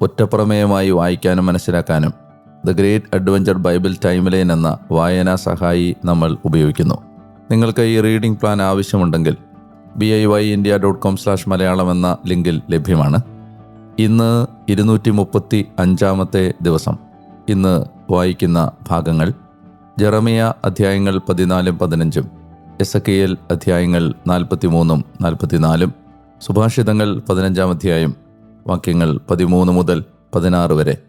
ഒറ്റപ്രമേയമായി വായിക്കാനും മനസ്സിലാക്കാനും the great adventure Bible timeline എന്ന വായനാ സഹായി നമ്മൾ ഉപയോഗിക്കുന്നു. നിങ്ങൾക്ക് ഈ റീഡിംഗ് പ്ലാൻ ആവശ്യമുണ്ടെങ്കിൽ B I Y India dot com slash Malayalam എന്ന ലിങ്കിൽ ലഭ്യമാണ്. ഇന്ന് ഇരുന്നൂറ്റി മുപ്പത്തി അഞ്ചാമത്തെ ദിവസം. ഇന്ന് വായിക്കുന്ന ഭാഗങ്ങൾ ജെറമിയ അധ്യായങ്ങൾ പതിനാലും പതിനഞ്ചും എസ് എ കെ എൽ അധ്യായങ്ങൾ നാൽപ്പത്തി നാൽപ്പത്തിമൂന്നും നാൽപ്പത്തിനാലും സുഭാഷിതങ്ങൾ പതിനഞ്ചാം അധ്യായം വാക്യങ്ങൾ പതിമൂന്ന് മുതൽ പതിനാറ് വരെ.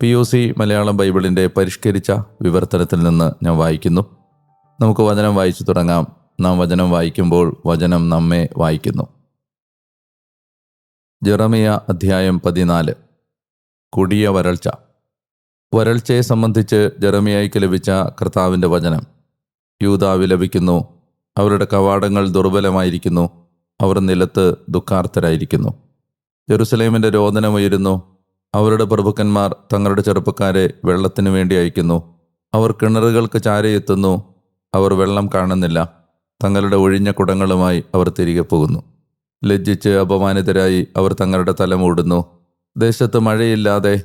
പി ഒ സി മലയാളം ബൈബിളിന്റെ പരിഷ്കരിച്ച വിവർത്തനത്തിൽ നിന്ന് ഞാൻ വായിക്കുന്നു. നമുക്ക് വചനം വായിച്ചു തുടങ്ങാം. നാം വചനം വായിക്കുമ്പോൾ വചനം നമ്മെ വായിക്കുന്നു. ജെറമിയ അധ്യായം പതിനാല്. കൊടിയ വരൾച്ച. വരൾച്ചയെ സംബന്ധിച്ച് ജെറമിയായിക്ക് ലഭിച്ച കർത്താവിന്റെ വചനം. യൂത ലഭിക്കുന്നു. അവരുടെ കവാടങ്ങൾ ദുർബലമായിരിക്കുന്നു. അവർ നിലത്ത് ദുഃഖാർത്ഥരായിരിക്കുന്നു ജെറുസലേമിന്റെ രോദനമുയരുന്നു അവരുടെ പ്രഭുക്കന്മാർ തങ്ങളുടെ ചെറുപ്പക്കാരെ വെള്ളത്തിനു വേണ്ടി അയക്കുന്നു. അവർ കിണറുകൾക്ക് ചാരയെത്തുന്നു അവർ വെള്ളം കാണുന്നില്ല. തങ്ങളുടെ ഒഴിഞ്ഞ കുടങ്ങളുമായി അവർ തിരികെ പോകുന്നു. ലജ്ജിച്ച് അപമാനിതരായി അവർ തങ്ങളുടെ തല മൂടുന്നു. ദേശത്ത് മഴയില്ലാതെ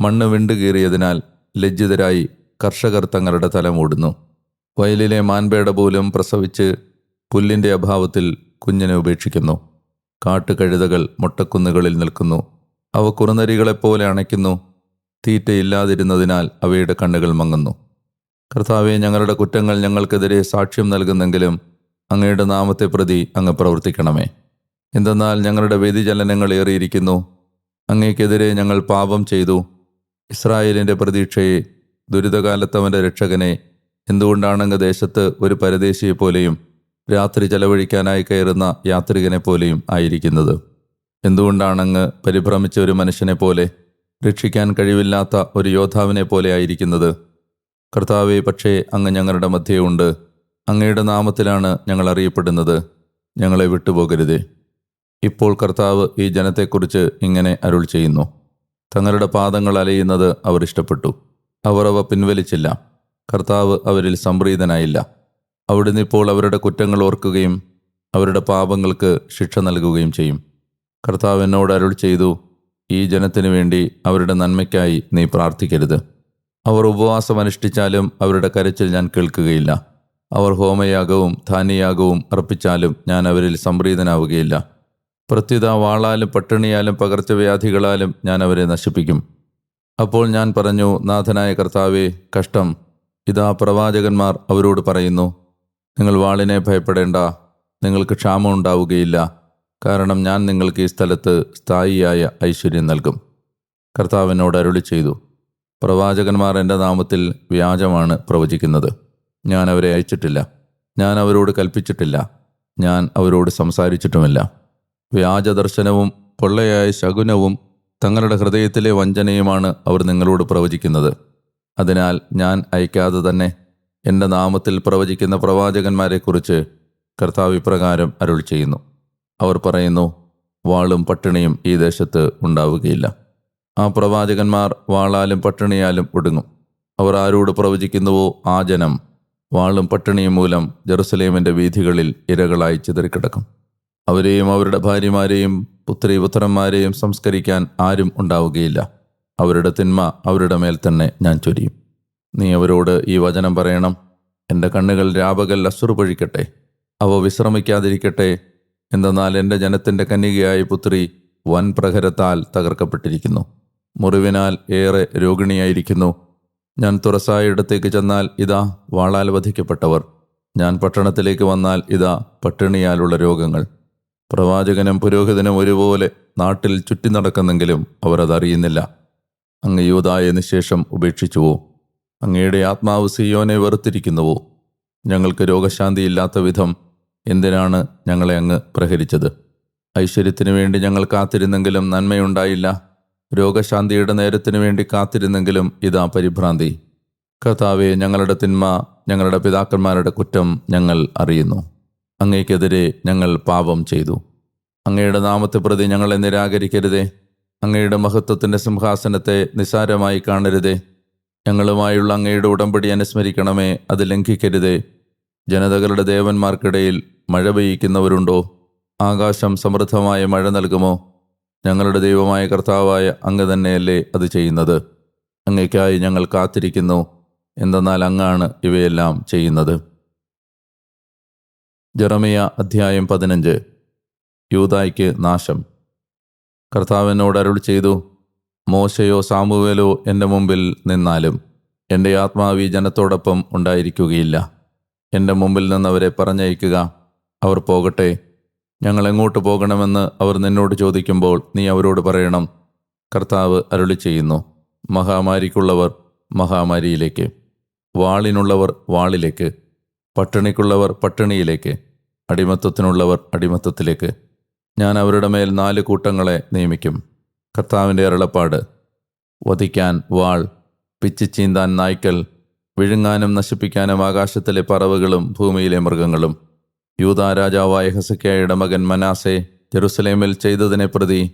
മണ്ണ് വിണ്ടുകീറിയതിനാൽ ലജ്ജിതരായി കർഷകർ തങ്ങളുടെ തല മൂടുന്നു. വയലിലെ മാൻപേട പോലും പ്രസവിച്ച് പുല്ലിന്റെ അഭാവത്തിൽ കുഞ്ഞിനെ ഉപേക്ഷിക്കുന്നു. കാട്ടുകഴുതകൾ മുട്ടക്കുന്നുകളിൽ നിൽക്കുന്നു. അവ കുറുനരികളെപ്പോലെ അണയ്ക്കുന്നു. തീറ്റയില്ലാതിരുന്നതിനാൽ അവയുടെ കണ്ണുകൾ മങ്ങുന്നു. കർത്താവെ ഞങ്ങളുടെ കുറ്റങ്ങൾ ഞങ്ങൾക്കെതിരെ സാക്ഷ്യം നൽകുന്നെങ്കിലും അങ്ങയുടെ നാമത്തെ പ്രതി അങ്ങ് പ്രവർത്തിക്കണമേ. എന്തെന്നാൽ ഞങ്ങളുടെ വ്യതിചലനങ്ങൾ ഏറിയിരിക്കുന്നു. അങ്ങേക്കെതിരെ ഞങ്ങൾ പാപം ചെയ്തു. ഇസ്രായേലിന്റെ പ്രതീക്ഷയെ ദുരിതകാലത്തവന്റെ രക്ഷകനെ എന്തുകൊണ്ടാണ് അങ്ങ് ദേശത്ത് ഒരു പരദേശിയെ പോലെയും രാത്രി ചെലവഴിക്കാനായി കയറുന്ന യാത്രികനെ പോലെയും ആയിരിക്കുന്നത്. എന്തുകൊണ്ടാണങ്ങ് പരിഭ്രമിച്ച ഒരു മനുഷ്യനെ പോലെ രക്ഷിക്കാൻ കഴിവില്ലാത്ത ഒരു യോദ്ധാവിനെ പോലെ ആയിരിക്കുന്നത്? കർത്താവെ പക്ഷേ അങ്ങ് ഞങ്ങളുടെ മധ്യയുണ്ട് അങ്ങയുടെ നാമത്തിലാണ് ഞങ്ങൾ അറിയപ്പെടുന്നത്. ഞങ്ങളെ വിട്ടുപോകരുതേ. ഇപ്പോൾ കർത്താവ് ഈ ജനത്തെക്കുറിച്ച് ഇങ്ങനെ അരുൾ ചെയ്യുന്നു. തങ്ങളുടെ പാദങ്ങൾ അലയുന്നത് അവർ ഇഷ്ടപ്പെട്ടു. അവർ അവ പിൻവലിച്ചില്ല. കർത്താവ് അവരിൽ സംപ്രീതനായില്ല. അവിടുന്ന് ഇപ്പോൾ അവരുടെ കുറ്റങ്ങൾ ഓർക്കുകയും അവരുടെ പാപങ്ങൾക്ക് ശിക്ഷ നൽകുകയും ചെയ്യും. കർത്താവ് എന്നോട് അരുൾ ചെയ്തു ഈ ജനത്തിനു വേണ്ടി അവരുടെ നന്മയ്ക്കായി നീ പ്രാർത്ഥിക്കരുത്. അവർ ഉപവാസം അനുഷ്ഠിച്ചാലും അവരുടെ കരച്ചിൽ ഞാൻ കേൾക്കുകയില്ല. അവർ ഹോമയാഗവും ധാന്യയാഗവും അർപ്പിച്ചാലും ഞാൻ അവരിൽ സംപ്രീതനാവുകയില്ല. പ്രത്യുത വാളാലും പട്ടിണിയാലും പകർച്ചവ്യാധികളാലും ഞാൻ അവരെ നശിപ്പിക്കും. അപ്പോൾ ഞാൻ പറഞ്ഞു നാഥനായ കർത്താവേ കഷ്ടം. ഇതാ പ്രവാചകന്മാർ അവരോട് പറയുന്നു നിങ്ങൾ വാളിനെ ഭയപ്പെടേണ്ട. നിങ്ങൾക്ക് ക്ഷാമം ഉണ്ടാവുകയില്ല. കാരണം ഞാൻ നിങ്ങൾക്ക് ഈ സ്ഥലത്ത് സ്ഥായിയായ ഐശ്വര്യം നൽകും. കർത്താവിനോട് അരുളി ചെയ്തു പ്രവാചകന്മാർ എന്റെ നാമത്തിൽ വ്യാജമാണ് പ്രവചിക്കുന്നത്. ഞാൻ അവരെ അയച്ചിട്ടില്ല. ഞാൻ അവരോട് കൽപ്പിച്ചിട്ടില്ല. ഞാൻ അവരോട് സംസാരിച്ചിട്ടുമില്ല. വ്യാജദർശനവും പൊള്ളയായ ശകുനവും തങ്ങളുടെ ഹൃദയത്തിലെ വഞ്ചനയുമാണ് അവർ നിങ്ങളോട് പ്രവചിക്കുന്നത്. അതിനാൽ ഞാൻ അയക്കാതെ തന്നെ എന്റെ നാമത്തിൽ പ്രവചിക്കുന്ന പ്രവാചകന്മാരെക്കുറിച്ച് കർത്താവ് ഇപ്രകാരം അരുൾ ചെയ്യുന്നു. അവർ പറയുന്നു വാളും പട്ടിണിയും ഈ ദേശത്ത് ഉണ്ടാവുകയില്ല. ആ പ്രവാചകന്മാർ വാളാലും പട്ടിണിയാലും ഒടുങ്ങും. അവർ ആരോട് പ്രവചിക്കുന്നുവോ ആ ജനം വാളും പട്ടിണിയും മൂലം ജെറുസലേമിന്റെ വീഥികളിൽ ഇരകളായി ചിതറിക്കിടക്കും. അവരെയും അവരുടെ ഭാര്യമാരെയും പുത്രി പുത്രന്മാരെയും സംസ്കരിക്കാൻ ആരും ഉണ്ടാവുകയില്ല. അവരുടെ തിന്മ അവരുടെ മേൽ തന്നെ ഞാൻ ചൊരിയും. നീ അവരോട് ഈ വചനം പറയണം. എന്റെ കണ്ണുകൾ രാപകൽ അസുറ് പൊഴിക്കട്ടെ. അവ വിശ്രമിക്കാതിരിക്കട്ടെ. എന്തെന്നാൽ എന്റെ ജനത്തിന്റെ കന്യകയായ പുത്രി വൻ പ്രഹരത്താൽ തകർക്കപ്പെട്ടിരിക്കുന്നു. മുറിവിനാൽ ഏറെ രോഗിണിയായിരിക്കുന്നു. ഞാൻ തുറസായ ഇടത്തേക്ക് ചെന്നാൽ ഇതാ വാളാൽ വധിക്കപ്പെട്ടവർ. ഞാൻ പട്ടണത്തിലേക്ക് വന്നാൽ ഇതാ പട്ടിണിയാലുള്ള രോഗങ്ങൾ. പ്രവാചകനും പുരോഹിതനും ഒരുപോലെ നാട്ടിൽ ചുറ്റി നടക്കുന്നെങ്കിലും അവരതറിയുന്നില്ല അങ്ങ് യൂതായ നിശേഷം ഉപേക്ഷിച്ചുവോ? അങ്ങയുടെ ആത്മാവ് സിയോനെ വെറുത്തിരിക്കുന്നുവോ? ഞങ്ങൾക്ക് രോഗശാന്തി ഇല്ലാത്ത വിധം എന്തിനാണ് ഞങ്ങളെ അങ്ങ് പ്രഹരിച്ചത്? ഐശ്വര്യത്തിനു വേണ്ടി ഞങ്ങൾ കാത്തിരുന്നെങ്കിലും നന്മയുണ്ടായില്ല. രോഗശാന്തിയുടെ നേരത്തിനു വേണ്ടി കാത്തിരുന്നെങ്കിലും ഇതാ പരിഭ്രാന്തി. കർത്താവെ ഞങ്ങളുടെ തിന്മ ഞങ്ങളുടെ പിതാക്കന്മാരുടെ കുറ്റം ഞങ്ങൾ അറിയുന്നു. അങ്ങേക്കെതിരെ ഞങ്ങൾ പാപം ചെയ്തു. അങ്ങയുടെ നാമത്തെ പ്രതി ഞങ്ങളെ നിരാകരിക്കരുതേ. അങ്ങയുടെ മഹത്വത്തിന്റെ സിംഹാസനത്തെ നിസാരമായി കാണരുതേ. ഞങ്ങളുമായുള്ള അങ്ങയുടെ ഉടമ്പടി അനുസ്മരിക്കണമേ അത് ലംഘിക്കരുതേ. ജനതകളുടെ ദേവന്മാർക്കിടയിൽ മഴ പെയ്യിക്കുന്നവരുണ്ടോ? ആകാശം സമൃദ്ധമായ മഴ നൽകുമോ? ഞങ്ങളുടെ ദൈവമായ കർത്താവായ അങ്ങ് തന്നെയല്ലേ അത് ചെയ്യുന്നത്. അങ്ങയ്ക്കായി ഞങ്ങൾ കാത്തിരിക്കുന്നു. എന്തെന്നാൽ അങ്ങാണ് ഇവയെല്ലാം ചെയ്യുന്നത്. ജറമിയ അധ്യായം പതിനഞ്ച്. യൂതായ്ക്ക് നാശം. കർത്താവിനോട് അരുൾ ചെയ്തു മോശയോ സാമുവേലോ എന്റെ മുമ്പിൽ നിന്നാലും എന്റെ ആത്മാവി ജനത്തോടൊപ്പം ഉണ്ടായിരിക്കുകയില്ല. എന്റെ മുമ്പിൽ നിന്നവരെ പറഞ്ഞയക്കുക. അവർ പോകട്ടെ. ഞങ്ങൾ എങ്ങോട്ട് പോകണമെന്ന് അവർ നിന്നോട് ചോദിക്കുമ്പോൾ നീ അവരോട് പറയണം. കർത്താവ് അരുളി ചെയ്യുന്നു മഹാമാരിക്കുള്ളവർ മഹാമാരിയിലേക്ക്. വാളിനുള്ളവർ വാളിലേക്ക്. പട്ടിണിക്കുള്ളവർ പട്ടിണിയിലേക്ക്. അടിമത്തത്തിനുള്ളവർ അടിമത്തത്തിലേക്ക്. ഞാൻ അവരുടെ മേൽ നാല് കൂട്ടങ്ങളെ നിയമിക്കും. കർത്താവിന്റെ അരുളപ്പാട്. വധിക്കാൻ വാൾ പിച്ചിച്ചീന്താൻ നായ്ക്കൽ വിഴുങ്ങാനും നശിപ്പിക്കാനും ആകാശത്തിലെ പറവുകളും ഭൂമിയിലെ മൃഗങ്ങളും. യൂതാ രാജാവായ ഹസക്കയുടെ മകൻ മനാസെ ജെറുസലേമിൽ ചെയ്തതിനെ പ്രതി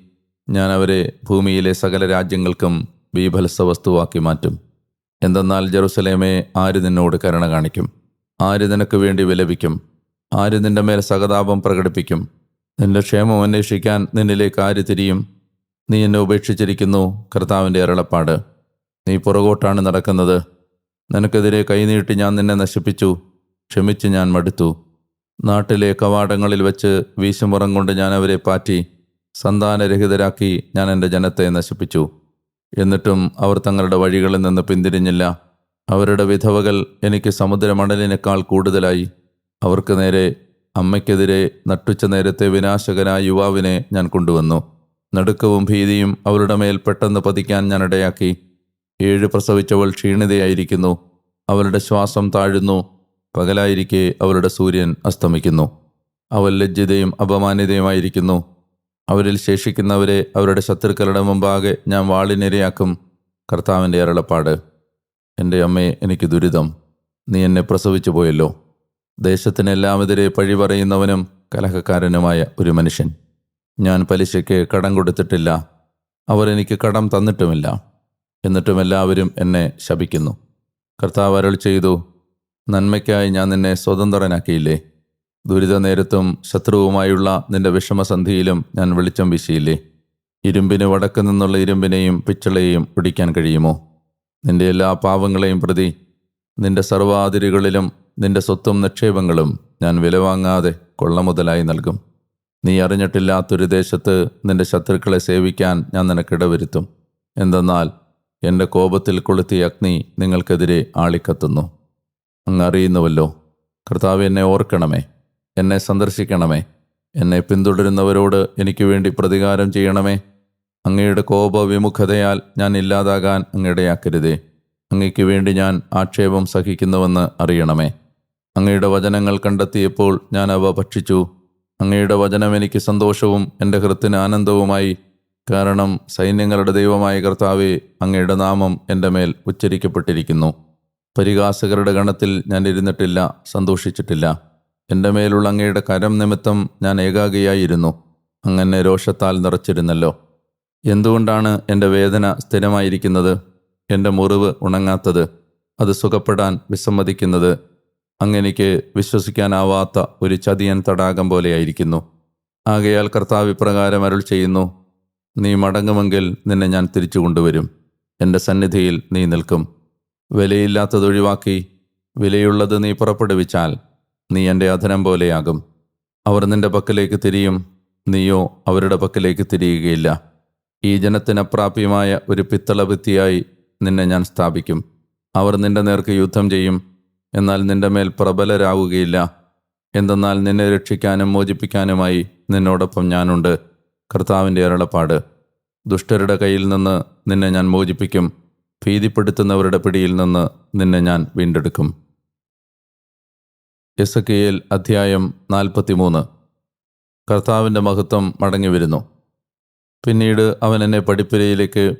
ഞാൻ അവരെ ഭൂമിയിലെ സകല രാജ്യങ്ങൾക്കും ബീഭത്സ വസ്തുവാക്കി മാറ്റും. എന്തെന്നാൽ ജെറുസലേമെ ആര് നിന്നോട് കരുണ കാണിക്കും? ആര് നിനക്ക് വേണ്ടി വിലപിക്കും? ആര് നിന്റെ മേൽ സഹതാപം പ്രകടിപ്പിക്കും? നിന്റെ ക്ഷേമം അന്വേഷിക്കാൻ നിന്നിലേക്ക് ആര് തിരിയും? നീ എന്നെ ഉപേക്ഷിച്ചിരിക്കുന്നു കർത്താവിന്റെ അരളപ്പാട്. നീ പുറകോട്ടാണ് നടക്കുന്നത്. നിനക്കെതിരെ കൈനീട്ടി ഞാൻ നിന്നെ നശിപ്പിച്ചു ക്ഷമിച്ച് ഞാൻ മടുത്തു. നാട്ടിലെ കവാടങ്ങളിൽ വെച്ച് വീശുമുറം കൊണ്ട് ഞാൻ അവരെ പാറ്റി സന്താനരഹിതരാക്കി ഞാൻ എന്റെ ജനത്തെ നശിപ്പിച്ചു. എന്നിട്ടും അവർ തങ്ങളുടെ വഴികളിൽ നിന്ന് പിന്തിരിഞ്ഞില്ല. അവരുടെ വിധവകൾ എനിക്ക് സമുദ്രമണലിനേക്കാൾ കൂടുതലായി. അവർക്ക് നേരെ അമ്മയ്ക്കെതിരെ നട്ടുച്ച നേരത്തെ വിനാശകനായ യുവാവിനെ ഞാൻ കൊണ്ടുവന്നു. നടുക്കവും ഭീതിയും അവരുടെ മേൽ പെട്ടെന്ന് പതിക്കാൻ ഞാൻ ഇടയാക്കി. ഏഴ് പ്രസവിച്ചവൾ ക്ഷീണിതയായിരിക്കുന്നു. അവളുടെ ശ്വാസം താഴുന്നു. പകലായിരിക്കെ അവളുടെ സൂര്യൻ അസ്തമിക്കുന്നു. അവൾ ലജ്ജിതയും അപമാനിതയുമായിരിക്കുന്നു. അവരിൽ ശേഷിക്കുന്നവരെ അവരുടെ ശത്രുക്കളുടെ മുമ്പാകെ ഞാൻ വാളിനിരയാക്കും. കർത്താവിന്റെ അരളപ്പാട്. എന്റെ അമ്മേ എനിക്ക് ദുരിതം. നീ എന്നെ പ്രസവിച്ചു പോയല്ലോ. ദേശത്തിനെല്ലാമെതിരെ പഴി പറയുന്നവനും കലഹക്കാരനുമായ ഒരു മനുഷ്യൻ. ഞാൻ പലിശയ്ക്ക് കടം കൊടുത്തിട്ടില്ല. അവർ എനിക്ക് കടം തന്നിട്ടുമില്ല. എന്നിട്ടും എല്ലാവരും എന്നെ ശപിക്കുന്നു. കർത്താവ് അരൾ ചെയ്തു നന്മയ്ക്കായി ഞാൻ നിന്നെ സ്വതന്ത്രനാക്കിയില്ലേ? ദുരിത നേരത്തും ശത്രുവുമായുള്ള നിന്റെ വിഷമസന്ധിയിലും ഞാൻ വെളിച്ചം വീശിയില്ലേ? ഇരുമ്പിന് വടക്ക് നിന്നുള്ള ഇരുമ്പിനെയും പിച്ചളയെയും പിടിക്കാൻ കഴിയുമോ? നിന്റെ എല്ലാ പാവങ്ങളെയും പ്രതി നിന്റെ സർവാതിരുകളിലും നിന്റെ സ്വത്തും നിക്ഷേപങ്ങളും ഞാൻ വിലവാങ്ങാതെ കൊള്ളമുതലായി നൽകും. നീ അറിഞ്ഞിട്ടില്ലാത്തൊരു ദേശത്ത് നിന്റെ ശത്രുക്കളെ സേവിക്കാൻ ഞാൻ നിനക്കിടവരുത്തും എന്തെന്നാൽ എന്റെ കോപത്തിൽ കൊളുത്തിയ അഗ്നി നിങ്ങൾക്കെതിരെ ആളിക്കത്തുന്നു. അങ്ങ് അറിയുന്നുവല്ലോ കർത്താവ് എന്നെ ഓർക്കണമേ എന്നെ സന്ദർശിക്കണമേ എന്നെ പിന്തുടരുന്നവരോട് എനിക്ക് വേണ്ടി പ്രതികാരം ചെയ്യണമേ. അങ്ങയുടെ കോപവിമുഖതയാൽ ഞാൻ ഇല്ലാതാകാൻ അങ്ങിടയാക്കരുതേ അങ്ങയ്ക്ക് വേണ്ടി ഞാൻ ആക്ഷേപം സഹിക്കുന്നുവെന്ന് അറിയണമേ. അങ്ങയുടെ വചനങ്ങൾ കണ്ടെത്തിയപ്പോൾ ഞാൻ അവ ഭക്ഷിച്ചു. അങ്ങയുടെ വചനം എനിക്ക് സന്തോഷവും എന്റെ ഹൃത്തിന് ആനന്ദവുമായി. കാരണം സൈന്യങ്ങളുടെ ദൈവമായ കർത്താവെ അങ്ങയുടെ നാമം എന്റെ മേൽ ഉച്ചരിക്കപ്പെട്ടിരിക്കുന്നു. പരിഹാസകരുടെ ഗണത്തിൽ ഞാൻ ഇരുന്നിട്ടില്ല സന്തോഷിച്ചിട്ടില്ല. എന്റെ മേലുള്ള അങ്ങയുടെ കരം നിമിത്തം ഞാൻ ഏകാഗിയായിരുന്നു. അങ്ങനെ രോഷത്താൽ നിറച്ചിരുന്നല്ലോ. എന്തുകൊണ്ടാണ് എന്റെ വേദന സ്ഥിരമായിരിക്കുന്നത്? എന്റെ മുറിവ് ഉണങ്ങാത്തത്. അത് സുഖപ്പെടാൻ വിസമ്മതിക്കുന്നത് അങ്ങെനിക്ക് വിശ്വസിക്കാനാവാത്ത ഒരു ചതിയൻ തടാകം പോലെയായിരിക്കുന്നു. ആകയാൽ കർത്താവ് ഇപ്രകാരം അരുൾ ചെയ്യുന്നു നീ മടങ്ങുമെങ്കിൽ നിന്നെ ഞാൻ തിരിച്ചു കൊണ്ടുവരും. എന്റെ സന്നിധിയിൽ നീ നിൽക്കും. വിലയില്ലാത്തത് ഒഴിവാക്കി വിലയുള്ളത് നീ പുറപ്പെടുവിച്ചാൽ നീ എന്റെ അധനം പോലെയാകും. അവർ നിന്റെ പക്കലേക്ക് തിരിയും നീയോ അവരുടെ പക്കലേക്ക് തിരിയുകയില്ല. ഈ ജനത്തിനപ്രാപ്യമായ ഒരു പിത്തള ഭിത്തിയായി നിന്നെ ഞാൻ സ്ഥാപിക്കും. അവർ നിന്റെ നേർക്ക് യുദ്ധം ചെയ്യും എന്നാൽ നിന്റെ മേൽ പ്രബലരാകുകയില്ല എന്തെന്നാൽ നിന്നെ രക്ഷിക്കാനും മോചിപ്പിക്കാനുമായി നിന്നോടൊപ്പം ഞാനുണ്ട്. കർത്താവിന്റെ അരുളപ്പാട്. ദുഷ്ടരുടെ കയ്യിൽ നിന്ന് നിന്നെ ഞാൻ മോചിപ്പിക്കും. ഭീതിപ്പെടുത്തുന്നവരുടെ പിടിയിൽ നിന്ന് നിന്നെ ഞാൻ വീണ്ടെടുക്കും. എസക്കിയേൽ അധ്യായം നാൽപ്പത്തിമൂന്ന്. കർത്താവിന്റെ മഹത്വം മടങ്ങി വരുന്നു പിന്നീട് അവൻ എന്നെ പടിപ്പുരയിലേക്ക്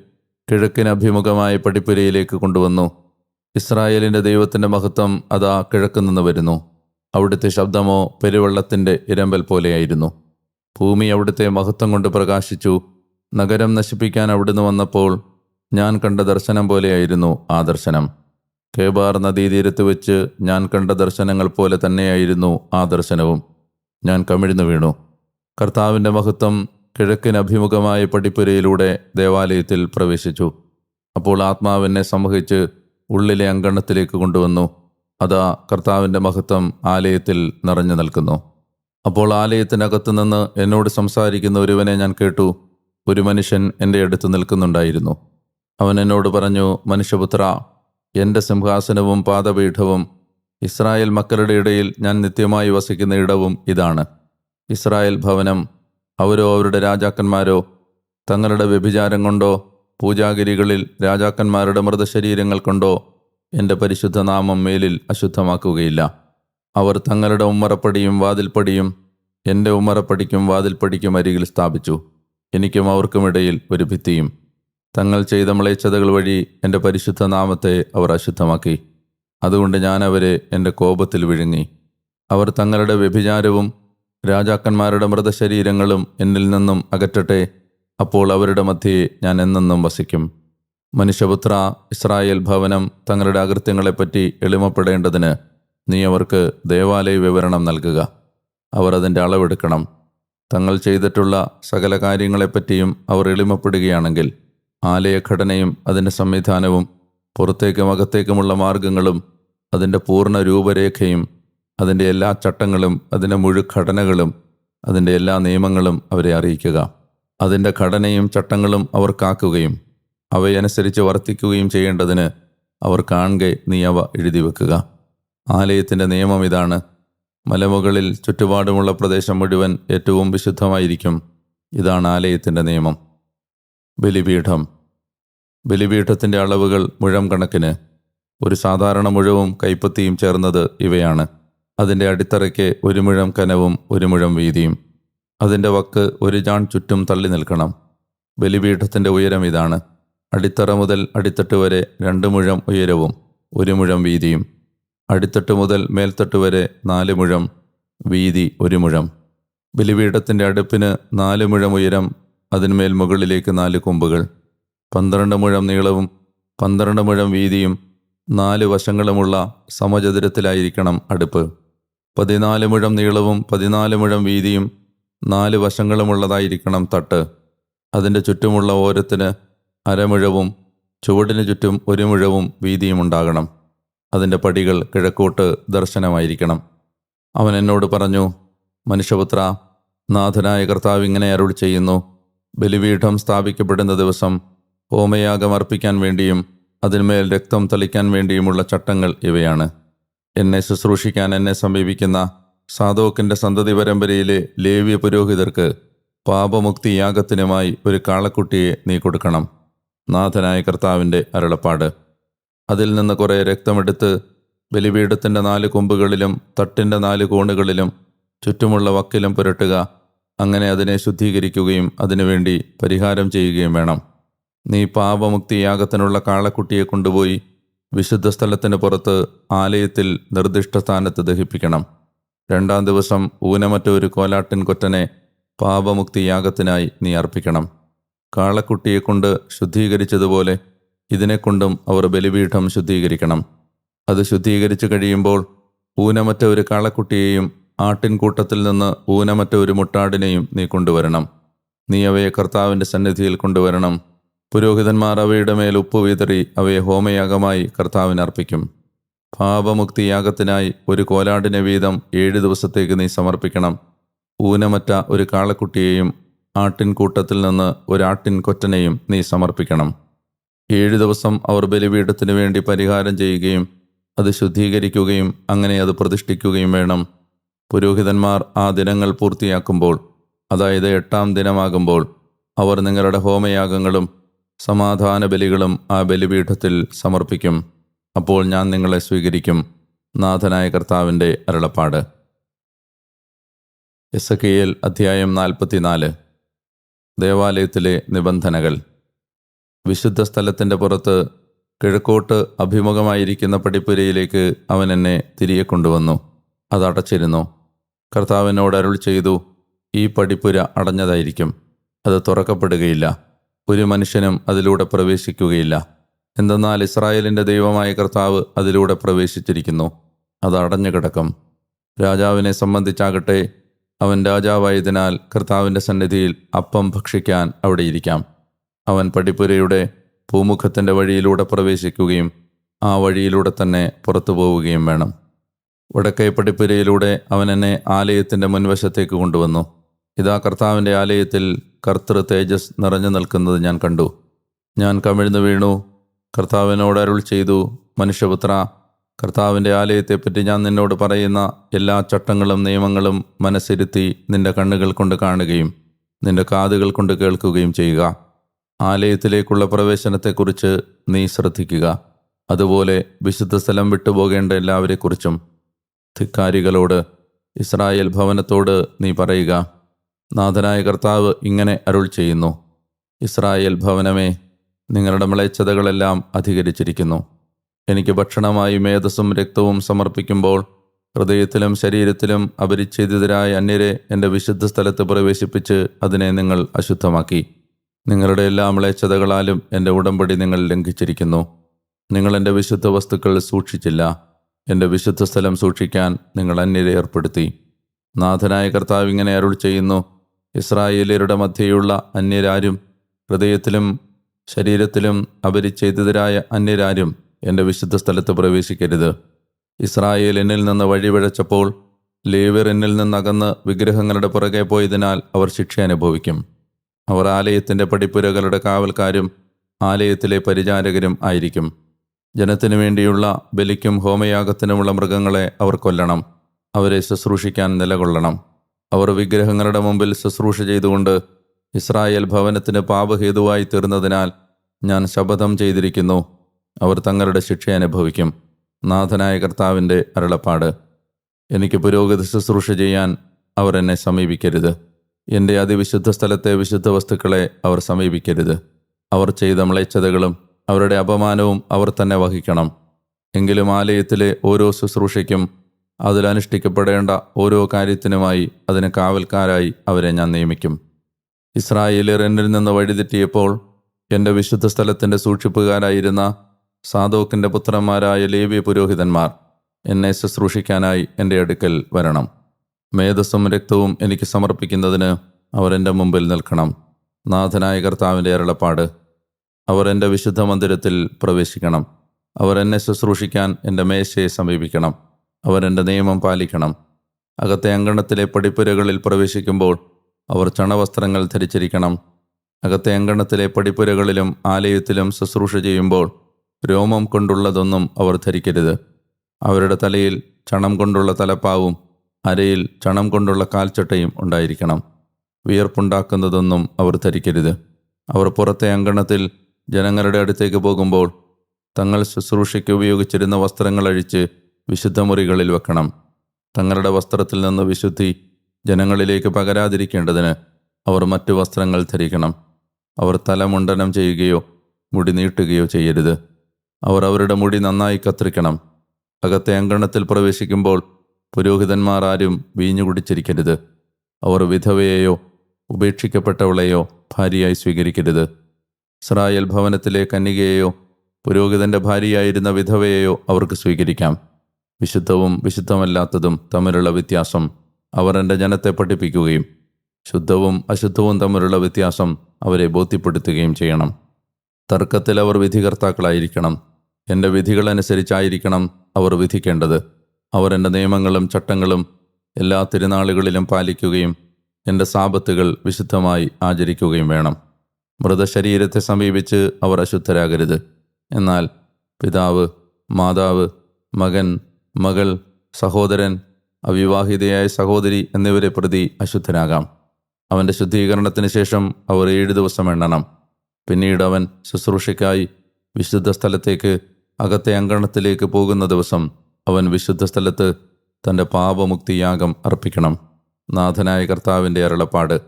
കിഴക്കിന് അഭിമുഖമായ പടിപ്പുരയിലേക്ക് കൊണ്ടുവന്നു. ഇസ്രായേലിന്റെ ദൈവത്തിന്റെ മഹത്വം അതാ കിഴക്ക് നിന്ന് വരുന്നു. അവിടുത്തെ ശബ്ദമോ പെരുവെള്ളത്തിന്റെ ഇരമ്പൽ പോലെയായിരുന്നു. ഭൂമി അവിടുത്തെ മഹത്വം കൊണ്ട് പ്രകാശിച്ചു. നഗരം നശിപ്പിക്കാൻ അവിടുന്ന് വന്നപ്പോൾ ഞാൻ കണ്ട ദർശനം പോലെയായിരുന്നു ആ ദർശനം. കേബാർ നദീതീരത്ത് വെച്ച് ഞാൻ കണ്ട ദർശനങ്ങൾ പോലെ തന്നെയായിരുന്നു ആ ദർശനവും. ഞാൻ കമിഴ്ന്നു വീണു. കർത്താവിന്റെ മഹത്വം കിഴക്കിന് അഭിമുഖമായ പടിപ്പുരയിലൂടെ ദേവാലയത്തിൽ പ്രവേശിച്ചു. അപ്പോൾ ആത്മാവിനെ സംവഹിച്ച് ഉള്ളിലെ അങ്കണത്തിലേക്ക് കൊണ്ടുവന്നു. അതാ കർത്താവിന്റെ മഹത്വം ആലയത്തിൽ നിറഞ്ഞു നിൽക്കുന്നു. അപ്പോൾ ആലയത്തിനകത്തു നിന്ന് എന്നോട് സംസാരിക്കുന്ന ഒരുവനെ ഞാൻ കേട്ടു. ഒരു മനുഷ്യൻ എന്റെ അടുത്ത് നിൽക്കുന്നുണ്ടായിരുന്നു. അവൻ എന്നോട് പറഞ്ഞു മനുഷ്യപുത്ര എന്റെ സിംഹാസനവും പാദപീഠവും ഇസ്രായേൽ മക്കളുടെ ഇടയിൽ ഞാൻ നിത്യമായി വസിക്കുന്ന ഇടവും ഇതാണ്. ഇസ്രായേൽ ഭവനം അവരോ അവരുടെ രാജാക്കന്മാരോ തങ്ങളുടെ വ്യഭിചാരം കൊണ്ടോ പൂജാഗിരികളിൽ രാജാക്കന്മാരുടെ മൃതശരീരങ്ങൾ കൊണ്ടോ എന്റെ പരിശുദ്ധ നാമം മേലിൽ അശുദ്ധമാക്കുകയില്ല. അവർ തങ്ങളുടെ ഉമ്മറപ്പടിയും വാതിൽപ്പടിയും എന്റെ ഉമ്മറപ്പടിക്കും വാതിൽപ്പടിക്കും അരികിൽ സ്ഥാപിച്ചു. എനിക്കും അവർക്കുമിടയിൽ ഒരു ഭിത്തിയും. തങ്ങൾ ചെയ്ത മ്ലേച്ഛതകൾ വഴി എന്റെ പരിശുദ്ധ നാമത്തെ അവർ അശുദ്ധമാക്കി. അതുകൊണ്ട് ഞാൻ അവരെ എന്റെ കോപത്തിൽ വിഴുങ്ങി. അവർ തങ്ങളുടെ വ്യഭിചാരവും രാജാക്കന്മാരുടെ മൃതശരീരങ്ങളും എന്നിൽ നിന്നും അകറ്റട്ടെ. അപ്പോൾ അവരുടെ മധ്യേ ഞാൻ എന്നെന്നും വസിക്കും. മനുഷ്യപുത്ര ഇസ്രായേൽ ഭവനം തങ്ങളുടെ അകൃത്യങ്ങളെപ്പറ്റി എളിമപ്പെടേണ്ടതിന് നീ അവർക്ക് ദേവാലയ വിവരണം നൽകുക. അവർ അതിന്റെ അളവെടുക്കണം. തങ്ങൾ ചെയ്തിട്ടുള്ള സകല കാര്യങ്ങളെപ്പറ്റിയും അവർ എളിമപ്പെടുകയാണെങ്കിൽ ആലയഘടനയും അതിന്റെ സംവിധാനവും പുറത്തേക്കും അകത്തേക്കുമുള്ള മാർഗങ്ങളും അതിന്റെ പൂർണ രൂപരേഖയും അതിന്റെ എല്ലാ ചട്ടങ്ങളും അതിന്റെ മുഴുഘടനകളും അതിന്റെ എല്ലാ നിയമങ്ങളും അവരെ അറിയിക്കുക. അതിന്റെ ഘടനയും ചട്ടങ്ങളും അവർ കാക്കുകയും അവയനുസരിച്ച് വർത്തിക്കുകയും ചെയ്യേണ്ടതിന് അവർ കാണുക നീ അവ എഴുതി വെക്കുക. ആലയത്തിന്റെ നിയമം ഇതാണ്. മലമുകളിൽ ചുറ്റുപാടുമുള്ള പ്രദേശം മുഴുവൻ ഏറ്റവും വിശുദ്ധമായിരിക്കും. ഇതാണ് ആലയത്തിന്റെ നിയമം. ബലിപീഠം. ബലിപീഠത്തിന്റെ അളവുകൾ മുഴം കണക്കിന്. ഒരു സാധാരണ മുഴവും കൈപ്പത്തിയും ചേർന്നത് ഇവയാണ്. അതിന്റെ അടിത്തറയ്ക്ക് ഒരു മുഴം കനവും ഒരു മുഴം വീതിയും. അതിന്റെ വക്ക് ഒരു ജാൺ ചുറ്റും തള്ളി നിൽക്കണം. ബലിപീഠത്തിന്റെ ഉയരം ഇതാണ്. അടിത്തറ മുതൽ അടിത്തട്ട് വരെ രണ്ട് മുഴം ഉയരവും ഒരു മുഴം വീതിയും. അടിത്തട്ട് മുതൽ മേൽത്തട്ട് വരെ നാല് മുഴം വീതി ഒരു മുഴം. ബലിപീഠത്തിന്റെ അടുപ്പിന് നാല് മുഴം ഉയരം അതിന്മേൽ മുകളിലേക്ക് നാല് കൊമ്പുകൾ. പന്ത്രണ്ട് മുഴം നീളവും പന്ത്രണ്ട് മുഴം വീതിയും നാല് വശങ്ങളുമുള്ള സമചതുരത്തിലായിരിക്കണം അടുപ്പ്. പതിനാല് മുഴം നീളവും പതിനാല് മുഴം വീതിയും നാല് വശങ്ങളുമുള്ളതായിരിക്കണം തട്ട്. അതിന്റെ ചുറ്റുമുള്ള ഓരത്തിന് അരമുഴവും ചുവടിന് ചുറ്റും ഒരു മുഴവും വീതിയും ഉണ്ടാകണം. അതിന്റെ പടികൾ കിഴക്കോട്ട് ദർശനമായിരിക്കണം. അവൻ എന്നോട് പറഞ്ഞു മനുഷ്യപുത്ര നാഥനായ കർത്താവ് ഇങ്ങനെ അരുൾ ചെയ്യുന്നു. ബലിപീഠം സ്ഥാപിക്കപ്പെടുന്ന ദിവസം ഹോമയാഗം അർപ്പിക്കാൻ വേണ്ടിയും അതിന്മേൽ രക്തം തളിക്കാൻ വേണ്ടിയുമുള്ള ചട്ടങ്ങൾ ഇവയാണ്. എന്നെ ശുശ്രൂഷിക്കാൻ എന്നെ സമീപിക്കുന്ന സാധോക്കിന്റെ സന്തതി പരമ്പരയിലെ ലേവ്യ പുരോഹിതർക്ക് പാപമുക്തി യാഗത്തിനുമായി ഒരു കാളക്കുട്ടിയെ നീ കൊടുക്കണം. നാഥനായ കർത്താവിന്റെ അരുളപ്പാട്. അതിൽ നിന്ന് കുറേ രക്തമെടുത്ത് ബലിപീഠത്തിന്റെ നാല് കൊമ്പുകളിലും തട്ടിന്റെ നാല് കോണുകളിലും ചുറ്റുമുള്ള വക്കിലും പുരട്ടുക. അങ്ങനെ അതിനെ ശുദ്ധീകരിക്കുകയും അതിനുവേണ്ടി പരിഹാരം ചെയ്യുകയും വേണം. നീ പാപമുക്തി യാഗത്തിനുള്ള കാളക്കുട്ടിയെ കൊണ്ടുപോയി വിശുദ്ധ സ്ഥലത്തിന് പുറത്ത് ആലയത്തിൽ നിർദ്ദിഷ്ട സ്ഥാനത്ത് ദഹിപ്പിക്കണം. രണ്ടാം ദിവസം ഊനമറ്റ ഒരു കോലാട്ടിൻ കൊറ്റനെ പാപമുക്തി യാഗത്തിനായി നീ അർപ്പിക്കണം. കാളക്കുട്ടിയെ കൊണ്ട് ശുദ്ധീകരിച്ചതുപോലെ ഇതിനെക്കൊണ്ടും അവർ ബലിപീഠം ശുദ്ധീകരിക്കണം. അത് ശുദ്ധീകരിച്ചു കഴിയുമ്പോൾ ഊനമറ്റ ഒരു കാളക്കുട്ടിയെയും ആട്ടിൻകൂട്ടത്തിൽ നിന്ന് ഊനമറ്റ ഒരു മുട്ടാടിനെയും നീ കൊണ്ടുവരണം. നീ അവയെ കർത്താവിന്റെ സന്നിധിയിൽ കൊണ്ടുവരണം. പുരോഹിതന്മാർ അവയുടെ മേൽ ഉപ്പ് വിതറി അവയെ ഹോമയാഗമായി കർത്താവിന് അർപ്പിക്കും. പാപമുക്തി യാഗത്തിനായി ഒരു കോലാടിനെ വീതം ഏഴ് ദിവസത്തേക്ക് നീ സമർപ്പിക്കണം. ഊനമറ്റ ഒരു കാളക്കുട്ടിയെയും ആട്ടിൻകൂട്ടത്തിൽ നിന്ന് ഒരാട്ടിൻ കൊറ്റനെയും നീ സമർപ്പിക്കണം. ഏഴു ദിവസം അവർ ബലിപീഠത്തിനു വേണ്ടി പരിഹാരം ചെയ്യുകയും അത് ശുദ്ധീകരിക്കുകയും അങ്ങനെ അത് പ്രതിഷ്ഠിക്കുകയും വേണം. പുരോഹിതന്മാർ ആ ദിനങ്ങൾ പൂർത്തിയാക്കുമ്പോൾ അതായത് എട്ടാം ദിനമാകുമ്പോൾ അവർ നിങ്ങളുടെ ഹോമയാഗങ്ങളും സമാധാന ബലികളും ആ ബലിപീഠത്തിൽ സമർപ്പിക്കും. അപ്പോൾ ഞാൻ നിങ്ങളെ സ്വീകരിക്കും നാഥനായ കർത്താവിന്റെ അരുളപ്പാട്. എസ് അധ്യായം നാൽപ്പത്തിനാല്. ദേവാലയത്തിലെ നിബന്ധനകൾ. വിശുദ്ധ സ്ഥലത്തിന്റെ പുറത്ത് കിഴക്കോട്ട് അഭിമുഖമായിരിക്കുന്ന പടിപ്പുരയിലേക്ക് അവൻ എന്നെ തിരികെ കൊണ്ടുവന്നു. അത് അടച്ചിരുന്നു. കർത്താവിനോട് അരുൾ ചെയ്തു ഈ പടിപ്പുര അടഞ്ഞതായിരിക്കും. അത് തുറക്കപ്പെടുകയില്ല. ഒരു മനുഷ്യനും അതിലൂടെ പ്രവേശിക്കുകയില്ല. എന്തെന്നാൽ ഇസ്രായേലിന്റെ ദൈവമായ കർത്താവ് അതിലൂടെ പ്രവേശിച്ചിരിക്കുന്നു. അത് അടഞ്ഞു കിടക്കും രാജാവിനെ സംബന്ധിച്ചാകട്ടെ അവൻ രാജാവായതിനാൽ കർത്താവിന്റെ സന്നിധിയിൽ അപ്പം ഭക്ഷിക്കാൻ അവിടെ ഇരിക്കാം. അവൻ പടിപ്പുരയുടെ പൂമുഖത്തിന്റെ വഴിയിലൂടെ പ്രവേശിക്കുകയും ആ വഴിയിലൂടെ തന്നെ പുറത്തു പോവുകയും വേണം. വടക്കേ പടിപ്പുരയിലൂടെ അവൻ എന്നെ ആലയത്തിന്റെ മുൻവശത്തേക്ക് കൊണ്ടുവന്നു. ഇതാ കർത്താവിന്റെ ആലയത്തിൽ കർത്തൃ തേജസ് നിറഞ്ഞു നിൽക്കുന്നത് ഞാൻ കണ്ടു. ഞാൻ കമിഴ്ന്നു വീണു. കർത്താവിനോട് അരുൾ ചെയ്തു മനുഷ്യപുത്ര കർത്താവിന്റെ ആലയത്തെപ്പറ്റി ഞാൻ നിന്നോട് പറയുന്ന എല്ലാ ചട്ടങ്ങളും നിയമങ്ങളും മനസ്സിരുത്തി നിന്റെ കണ്ണുകൾ കൊണ്ട് കാണുകയും നിന്റെ കാതുകൾ കൊണ്ട് കേൾക്കുകയും ചെയ്യുക. ആലയത്തിലേക്കുള്ള പ്രവേശനത്തെക്കുറിച്ച് നീ ശ്രദ്ധിക്കുക. അതുപോലെ വിശുദ്ധ സ്ഥലം വിട്ടുപോകേണ്ട എല്ലാവരെക്കുറിച്ചും ധിക്കാരികളോട് ഇസ്രായേൽ ഭവനത്തോട് നീ പറയുക. നാഥനായ കർത്താവ് ഇങ്ങനെ അരുൾ ചെയ്യുന്നു. ഇസ്രായേൽ ഭവനമേ നിങ്ങളുടെ മ്ലേച്ഛതകളെല്ലാം അധികരിച്ചിരിക്കുന്നു. എനിക്ക് ഭക്ഷണമായി മേധസ്സും രക്തവും സമർപ്പിക്കുമ്പോൾ ഹൃദയത്തിലും ശരീരത്തിലും അപരിച്ഛേദിതരായ അന്യരെ എന്റെ വിശുദ്ധ സ്ഥലത്ത് പ്രവേശിപ്പിച്ച് അതിനെ നിങ്ങൾ അശുദ്ധമാക്കി. നിങ്ങളുടെ എല്ലാ മ്ലേച്ഛതകളാലും എന്റെ ഉടമ്പടി നിങ്ങൾ ലംഘിച്ചിരിക്കുന്നു. നിങ്ങൾ എന്റെ വിശുദ്ധ വസ്തുക്കൾ സൂക്ഷിച്ചില്ല. എന്റെ വിശുദ്ധ സ്ഥലം സൂക്ഷിക്കാൻ നിങ്ങൾ അന്യരെ ഏർപ്പെടുത്തി. നാഥനായ കർത്താവ് ഇങ്ങനെ അരുൾ ചെയ്യുന്നു. ഇസ്രായേലിയരുടെ മധ്യയുള്ള അന്യരാരും ഹൃദയത്തിലും ശരീരത്തിലും അപരിച്ഛേദിതരായ അന്യരാരും എന്റെ വിശുദ്ധ സ്ഥലത്ത് പ്രവേശിക്കരുത്. ഇസ്രായേൽ എന്നിൽ നിന്ന് വഴിപിഴച്ചപ്പോൾ ലേവർ എന്നിൽ നിന്നകന്ന് വിഗ്രഹങ്ങളുടെ പുറകെ പോയതിനാൽ അവർ ശിക്ഷ അനുഭവിക്കും. അവർ ആലയത്തിന്റെ പടിപ്പുരകളുടെ കാവൽക്കാരും ആലയത്തിലെ പരിചാരകരും ആയിരിക്കും. ജനത്തിനു വേണ്ടിയുള്ള ബലിക്കും ഹോമയാഗത്തിനുമുള്ള മൃഗങ്ങളെ അവർ കൊല്ലണം. അവരെ ശുശ്രൂഷിക്കാൻ നിലകൊള്ളണം. അവർ വിഗ്രഹങ്ങളുടെ മുമ്പിൽ ശുശ്രൂഷ ചെയ്തുകൊണ്ട് ഇസ്രായേൽ ഭവനത്തിന് പാപഹേതുവായി തീർന്നതിനാൽ ഞാൻ ശപഥം ചെയ്തിരിക്കുന്നു. അവർ തങ്ങളുടെ ശിക്ഷ അനുഭവിക്കും. നാഥനായ കർത്താവിന്റെ അരുളപ്പാട്. എനിക്ക് പുരോഗതി ശുശ്രൂഷ ചെയ്യാൻ അവർ എന്നെ സമീപിക്കരുത്. എന്റെ അതിവിശുദ്ധ സ്ഥലത്തെ വിശുദ്ധ വസ്തുക്കളെ അവർ സമീപിക്കരുത്. അവർ ചെയ്ത മ്ലേച്ഛതകളും അവരുടെ അപമാനവും അവർ തന്നെ വഹിക്കണം. എങ്കിലും ആലയത്തിലെ ഓരോ ശുശ്രൂഷയ്ക്കും അതിലനുഷ്ഠിക്കപ്പെടേണ്ട ഓരോ കാര്യത്തിനുമായി അതിന് കാവൽക്കാരായി അവരെ ഞാൻ നിയമിക്കും. ഇസ്രായേലിയർ എന്നിൽ നിന്ന് വഴിതെറ്റിയപ്പോൾ എന്റെ വിശുദ്ധ സ്ഥലത്തിന്റെ സൂക്ഷിപ്പുകാരായിരുന്ന സാധോക്കിന്റെ പുത്രന്മാരായ ലേവ്യ പുരോഹിതന്മാർ എന്നെ ശുശ്രൂഷിക്കാനായി എന്റെ അടുക്കൽ വരണം. മേധസ്സും രക്തവും എനിക്ക് സമർപ്പിക്കുന്നതിന് അവർ എന്റെ മുമ്പിൽ നിൽക്കണം. നാഥനായ കർത്താവിന്റെ അരുളപ്പാട് അവർ എന്റെ വിശുദ്ധ മന്ദിരത്തിൽ പ്രവേശിക്കണം. അവർ എന്നെ ശുശ്രൂഷിക്കാൻ എന്റെ മേശയെ സമീപിക്കണം. അവർ എന്റെ നിയമം പാലിക്കണം. അകത്തെ അങ്കണത്തിലെ പടിപ്പുരകളിൽ പ്രവേശിക്കുമ്പോൾ അവർ ചണവസ്ത്രങ്ങൾ ധരിച്ചിരിക്കണം. അകത്തെ അങ്കണത്തിലെ പടിപ്പുരകളിലും ആലയത്തിലും ശുശ്രൂഷ ചെയ്യുമ്പോൾ രോമം കൊണ്ടുള്ളതൊന്നും അവർ ധരിക്കരുത്. അവരുടെ തലയിൽ ചണം കൊണ്ടുള്ള തലപ്പാവും അരയിൽ ചണം കൊണ്ടുള്ള കാൽച്ചട്ടയും ഉണ്ടായിരിക്കണം. വിയർപ്പുണ്ടാക്കുന്നതൊന്നും അവർ ധരിക്കരുത്. അവർ പുറത്തെ അങ്കണത്തിൽ ജനങ്ങളുടെ അടുത്തേക്ക് പോകുമ്പോൾ തങ്ങൾ ശുശ്രൂഷയ്ക്ക് ഉപയോഗിച്ചിരുന്ന വസ്ത്രങ്ങൾ അഴിച്ച് വിശുദ്ധ മുറികളിൽ വെക്കണം. തങ്ങളുടെ വസ്ത്രത്തിൽ നിന്ന് വിശുദ്ധി ജനങ്ങളിലേക്ക് പകരാതിരിക്കേണ്ടതിന് അവർ മറ്റു വസ്ത്രങ്ങൾ ധരിക്കണം. അവർ തലമുണ്ടനം ചെയ്യുകയോ മുടി നീട്ടുകയോ ചെയ്യരുത്. അവർ അവരുടെ മുടി നന്നായി കത്തിരിക്കണം അകത്തെ അങ്കണത്തിൽ പ്രവേശിക്കുമ്പോൾ പുരോഹിതന്മാർ ആരും വീഞ്ഞു കുടിച്ചിരിക്കരുത്. അവർ വിധവയെയോ ഉപേക്ഷിക്കപ്പെട്ടവളെയോ ഭാര്യയായി സ്വീകരിക്കരുത്. ഇസ്രായേൽ ഭവനത്തിലെ കന്യകയെയോ പുരോഹിതന്റെ ഭാര്യയായിരുന്ന വിധവയെയോ അവർക്ക് സ്വീകരിക്കാം. വിശുദ്ധവും വിശുദ്ധമല്ലാത്തതും തമ്മിലുള്ള വ്യത്യാസം അവർ എന്റെ ജനത്തെ പഠിപ്പിക്കുകയും ശുദ്ധവും അശുദ്ധവും തമ്മിലുള്ള വ്യത്യാസം അവരെ ബോധ്യപ്പെടുത്തുകയും ചെയ്യണം. തർക്കത്തിൽ അവർ വിധികർത്താക്കളായിരിക്കണം. എന്റെ വിധികളനുസരിച്ചായിരിക്കണം അവർ വിധിക്കേണ്ടത്. അവർ എന്റെ നിയമങ്ങളും ചട്ടങ്ങളും എല്ലാ തിരുനാളുകളിലും പാലിക്കുകയും എന്റെ സാപത്തുകൾ വിശുദ്ധമായി ആചരിക്കുകയും വേണം. മൃതശരീരത്തെ സമീപിച്ച് അവർ അശുദ്ധരാകരുത്. എന്നാൽ പിതാവ് മാതാവ് മകൻ മകൾ സഹോദരൻ അവിവാഹിതയായ സഹോദരി എന്നിവരെ പ്രതി അശുദ്ധനാകാം. അവന്റെ ശുദ്ധീകരണത്തിന് ശേഷം അവർ ഏഴ് ദിവസം എണ്ണണം. പിന്നീട് അവൻ ശുശ്രൂഷയ്ക്കായി വിശുദ്ധ സ്ഥലത്തേക്ക് അകത്തെ അങ്കണത്തിലേക്ക് പോകുന്ന ദിവസം അവൻ വിശുദ്ധ സ്ഥലത്ത് തന്റെ പാപമുക്തിയാഗം അർപ്പിക്കണം. നാഥനായ കർത്താവിന്റെ അരുളപ്പാട്.